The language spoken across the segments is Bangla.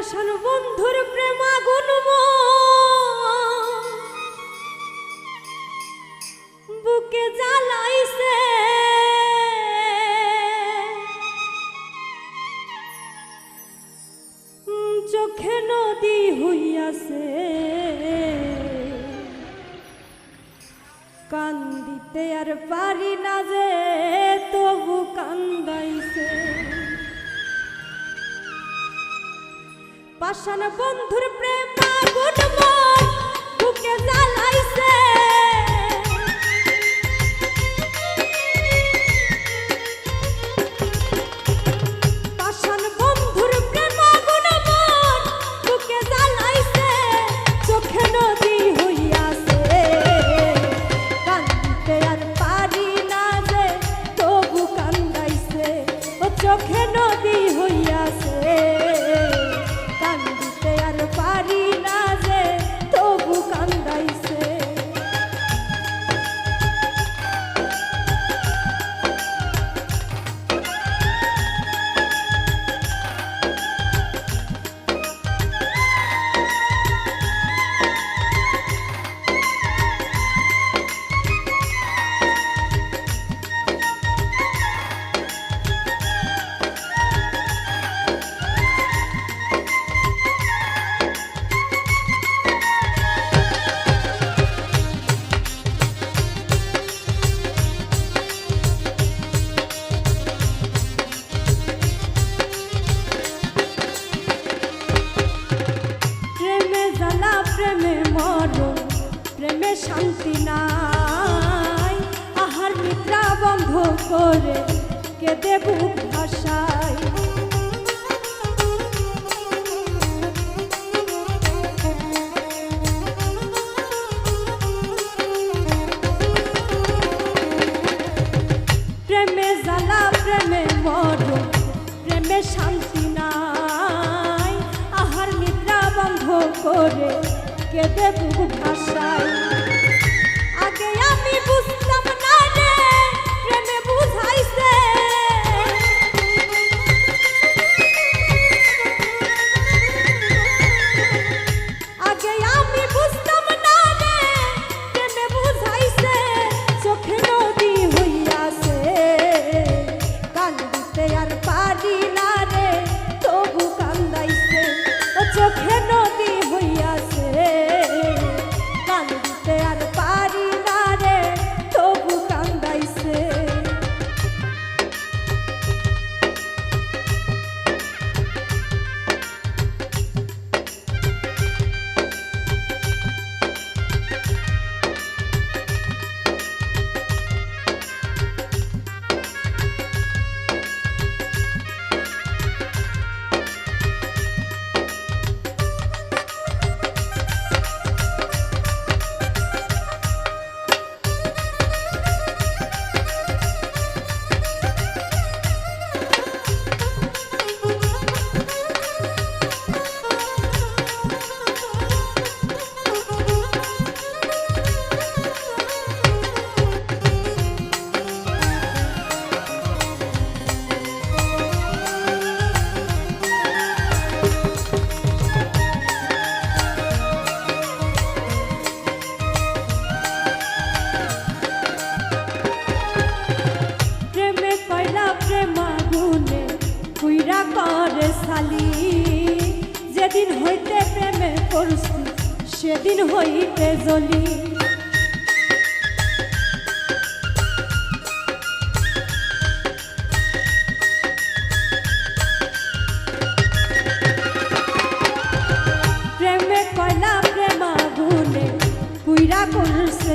পাষাণ বন্ধুর প্রেমাগুন বুকে জ্বালাইছে। চোখে নদী হইয়াছে। কান্দিতে আর পারি না যে তবু কান্দাইছে। পাষাণ বন্ধুর প্রেম আগুন মন বুকে জ্বালাইছে। চোখে নদী হইয়াছে। শান্তি নাই। আহার নিদ্রা বন্ধ করে কেঁদে বুক ভাষায় প্রেমে জ্বালা, প্রেমে মরণ প্রেমে শান্তি নাই। আহার নিদ্রা বন্ধ করে কেঁদে বুক ভাষায় আমি বুঝতাম যেদিন হইতে প্রেমে পড়ছি, সেদিন হইতে জ্বলি। করছে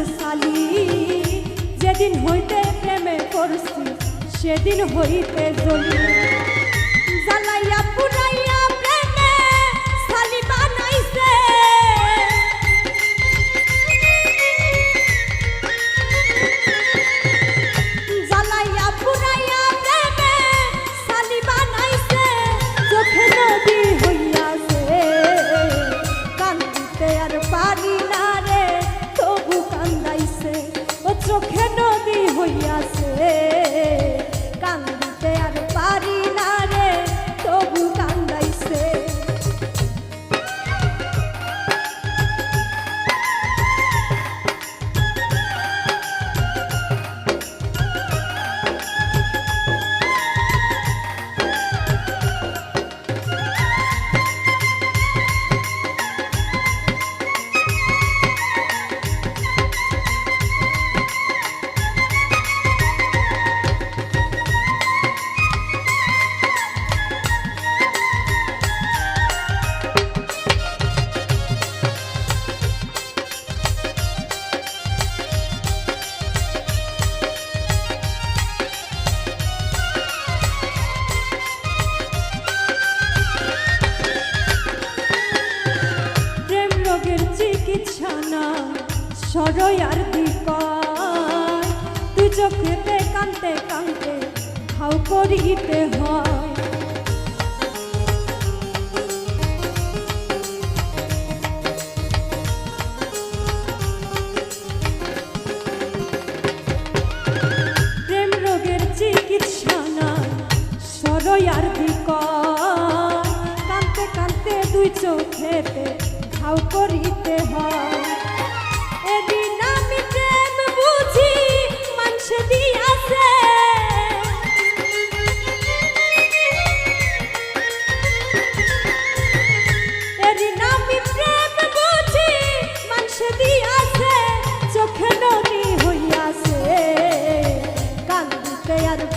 যেদিন হইতে প্রেমে করছি সেদিন হইতে জ্বলি। জ্বালাইয়া পুরাইয়া আর বিপদ। তুই চোখেতে কানতে কানতে হাউ করিতে হয়। প্রেম কানতে কানতে দুই চোখেতে হাউ করিতে হয়।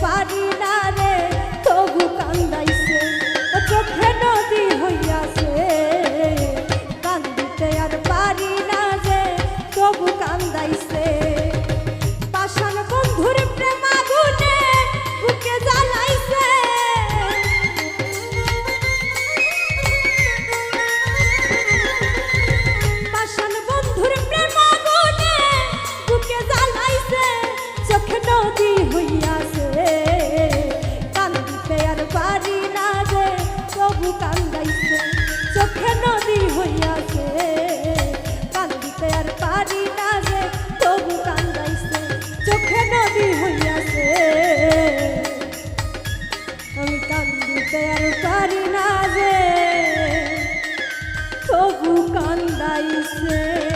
পারি থাকতে আর পারি না যে। তবু কান্দাইছে।